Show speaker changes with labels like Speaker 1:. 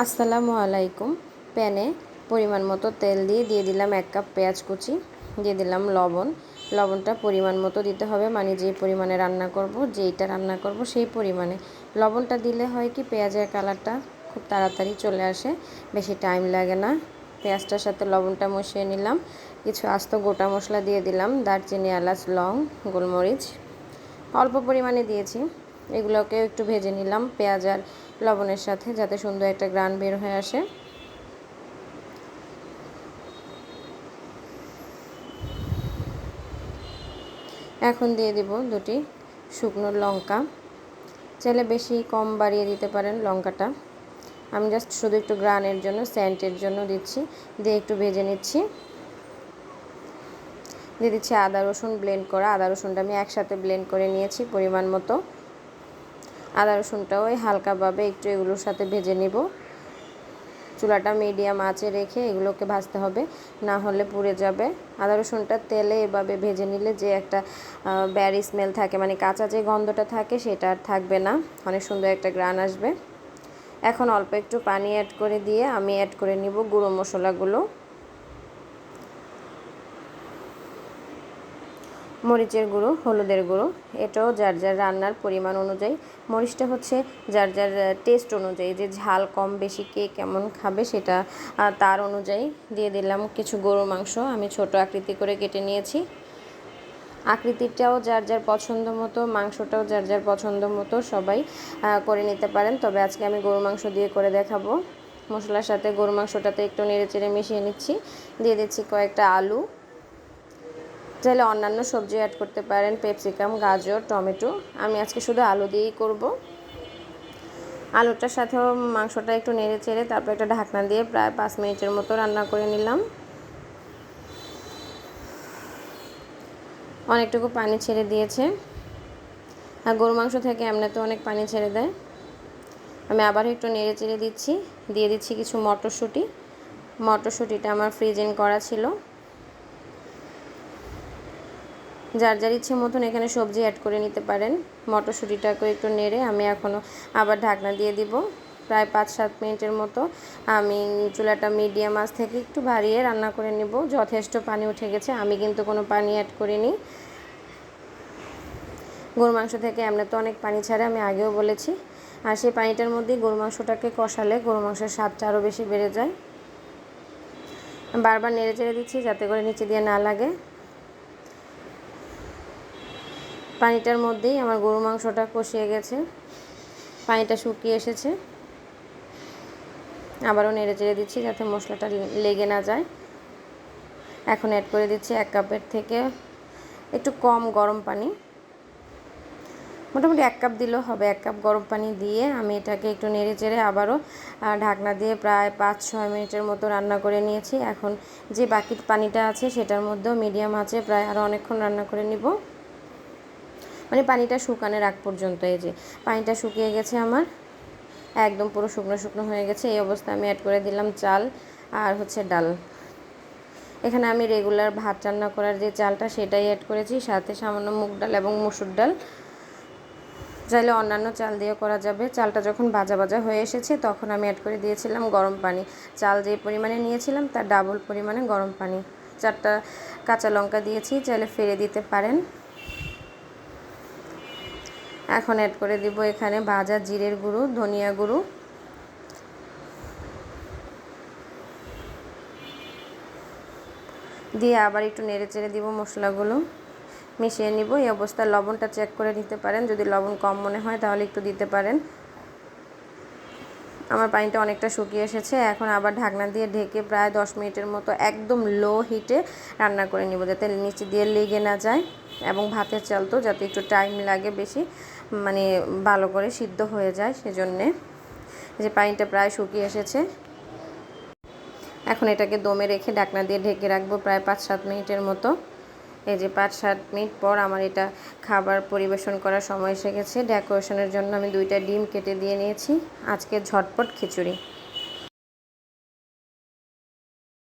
Speaker 1: আসসালামু আলাইকুম। প্যানে পরিমাণ মতো তেল দিয়ে দিয়ে দিলাম এক কাপ পেঁয়াজ কুচি, দিয়ে দিলাম লবণ। লবণটা পরিমাণ মতো দিতে হবে মানে যে পরিমাণে রান্না করব, যেইটা রান্না করব সেই পরিমাণে। লবণটা দিলে হয় কি, পেঁয়াজের কালারটা খুব তাড়াতাড়ি চলে আসে, বেশি টাইম লাগে না। পেঁয়াজটার সাথে লবণটা মিশিয়ে নিলাম। কিছু আস্ত গোটা মশলা দিয়ে দিলাম, দারচিনি, এলাচ, লং, গোলমরিচ। অল্প পরিমাণে দিয়েছি। এগুলোকে একটু ভেজে নিলাম, পেঁয়াজ আর লবণের সাথে, যাতে সুন্দর একটা গ্রান বের হয়ে আসে। এখন দিয়ে দিব দুটি শুকনো লঙ্কা। চাইলে বেশি কম বাড়িয়ে দিতে পারেন লঙ্কাটা। আমি জাস্ট শুধু একটু গ্রানের জন্য, স্যান্টের জন্য দিচ্ছি। দিয়ে একটু ভেজে নিচ্ছি। দিয়ে দিচ্ছি আদা রসুন ব্লেন্ড করা। আদা রসুনটা আমি একসাথে ব্লেন্ড করে নিয়েছি পরিমাণ মতো। আদা রসুনটাও ওই হালকাভাবে একটু এগুলোর সাথে ভেজে নেব। চুলাটা মিডিয়াম আঁচে রেখে এগুলোকে ভাজতে হবে, না হলে পুড়ে যাবে। আদা রসুনটা তেলে এভাবে ভেজে নিলে যে একটা ব্যারি স্মেল থাকে মানে কাঁচা যে গন্ধটা থাকে সেটা আর থাকবে না, অনেক সুন্দর একটা গ্রান আসবে। এখন অল্প একটু পানি অ্যাড করে দিয়ে আমি অ্যাড করে নিব গুঁড়ো মশলাগুলো। মরিচের গুঁড়ো, হলুদের গুঁড়ো। এটাও যার যার রান্নার পরিমাণ অনুযায়ী। মরিচটা হচ্ছে যার যার টেস্ট অনুযায়ী। যে ঝাল কম বেশি কে কেমন খাবে সেটা তার অনুযায়ী দিয়ে দিলাম কিছু গরু মাংস। আমি ছোট আকৃতি করে কেটে নিয়েছি। আকৃতিটাও যার যার পছন্দ মতো, মাংসটাও যার যার পছন্দ মতো সবাই করে নিতে পারেন। তবে আজকে আমি গরু মাংস দিয়ে করে দেখাবো। মশলার সাথে গরু মাংসটাতে একটু নেড়ে চেড়ে মিশিয়ে নিচ্ছি। দিয়ে দিচ্ছি কয়েকটা আলু। চাইলে অন্যান্য সবজি অ্যাড করতে পারেন, পেপসিকাম, গাজর, টমেটো। আমি আজকে শুধু আলু দিয়েই করব। আলুটার সাথেও মাংসটা একটু নেড়ে চেড়ে তারপর একটা ঢাকনা দিয়ে প্রায় পাঁচ মিনিটের মতো রান্না করে নিলাম। অনেকটুকু পানি ছেড়ে দিয়েছে। আর গরু মাংস থেকে এমনি তো অনেক পানি ছেড়ে দেয়। আমি আবার একটু নেড়ে চেড়ে দিচ্ছি। দিয়ে দিচ্ছি কিছু মটরশুঁটি। মটরশুঁটিটা আমার ফ্রিজিং করা ছিল। যার যার ইচ্ছে মতন এখানে সবজি অ্যাড করে নিতে পারেন। মটরশুঁটিটাকে একটু নেড়ে আমি এখনও আবার ঢাকনা দিয়ে দিব। প্রায় পাঁচ, সাত মিনিটের মতো আমি চুলাটা মিডিয়াম আঁচ থেকে একটু বাড়িয়ে রান্না করে নিব। যথেষ্ট পানি উঠে গেছে, আমি কিন্তু কোনো পানি অ্যাড করিনি। গরু মাংস থেকে এমনি তো অনেক পানি ছাড়ে, আমি আগেও বলেছি। আর সেই পানিটার মধ্যেই গরু মাংসটাকে কষালে গরু মাংসের স্বাদটা আরও বেশি বেড়ে যায়। বারবার নেড়ে চেড়ে দিচ্ছি যাতে করে নিচে দিয়ে না লাগে। পানিটার মধ্যেই আমার গরু মাংসটা কষিয়ে গেছে। পানিটা শুকিয়ে এসেছে। আবারও নেড়ে চেড়ে দিচ্ছি যাতে মশলাটা লেগে না যায়। এখন অ্যাড করে দিচ্ছি এক কাপের থেকে একটু কম গরম পানি। মোটামুটি এক কাপ দিলেও হবে। এক কাপ গরম পানি দিয়ে আমি এটাকে একটু নেড়ে চেড়ে আবারও ঢাকনা দিয়ে প্রায় পাঁচ, ছয় মিনিটের মতো রান্না করে নিয়েছি। এখন যে বাকি পানিটা আছে সেটার মধ্যেও মিডিয়াম আছে। প্রায় আরও অনেকক্ষণ রান্না করে নিব। মানে পানিটা শুকানোর আগ পর্যন্ত, এই যে পানিটা শুকিয়ে গেছে আমার, একদম পুরো শুকনো শুকনো হয়ে গেছে। এই অবস্থায় আমি অ্যাড করে দিলাম চাল আর হচ্ছে ডাল। এখানে আমি রেগুলার ভাত রান্না করার যে চালটা সেটাই অ্যাড করেছি, সাথে সামান্য মুগ ডাল এবং মসুর ডাল। চাইলে অন্যান্য চাল দিয়ে করা যাবে। চালটা যখন ভাজা ভাজা হয়ে এসেছে, তখন আমি অ্যাড করে দিয়েছিলাম গরম পানি। চাল যে পরিমাণে নিয়েছিলাম, তার ডাবল পরিমাণে গরম পানি। চারটা কাঁচা লঙ্কা দিয়েছি, চাইলে ফেলে দিতে পারেন। এখন অ্যাড করে দিব এখানে ভাজা জিরের গুঁড়ো, ধনিয়া গুঁড়ো। দিয়ে আবার একটু নেড়ে চেড়ে দিব মশলাগুলো। মিশিয়ে নিব, এই অবস্থায় লবণটা চেক করে নিতে পারেন। যদি লবণ কম মনে হয় তাহলে একটু দিতে পারেন। আমার পানিটা অনেকটা শুকিয়ে এসেছে, এখন আবার ঢাকনা দিয়ে ঢেকে প্রায় দশ মিনিটের মতো একদম লো হিটে রান্না করে নিব, যাতে নিচে দিয়ে লেগে না যায় এবং ভাতের চাল তো যাতে একটু টাইম লাগে বেশি। মানে ভালো করে সিদ্ধ হয়ে যায় সেজন্যে। যে পানিটা প্রায় শুকিয়ে এসেছে। এখন এটাকে দমে রেখে ডাকনা দিয়ে ঢেকে রাখব প্রায় পাঁচ সাত মিনিটের মতো। এই যে পাঁচ সাত মিনিট পর আমার এটা খাবার পরিবেশন করার সময় এসে গেছে। ডেকোরেশনের জন্য আমি দুইটা ডিম কেটে দিয়ে নিয়েছি। আজকে ঝটপট খিচুড়ি।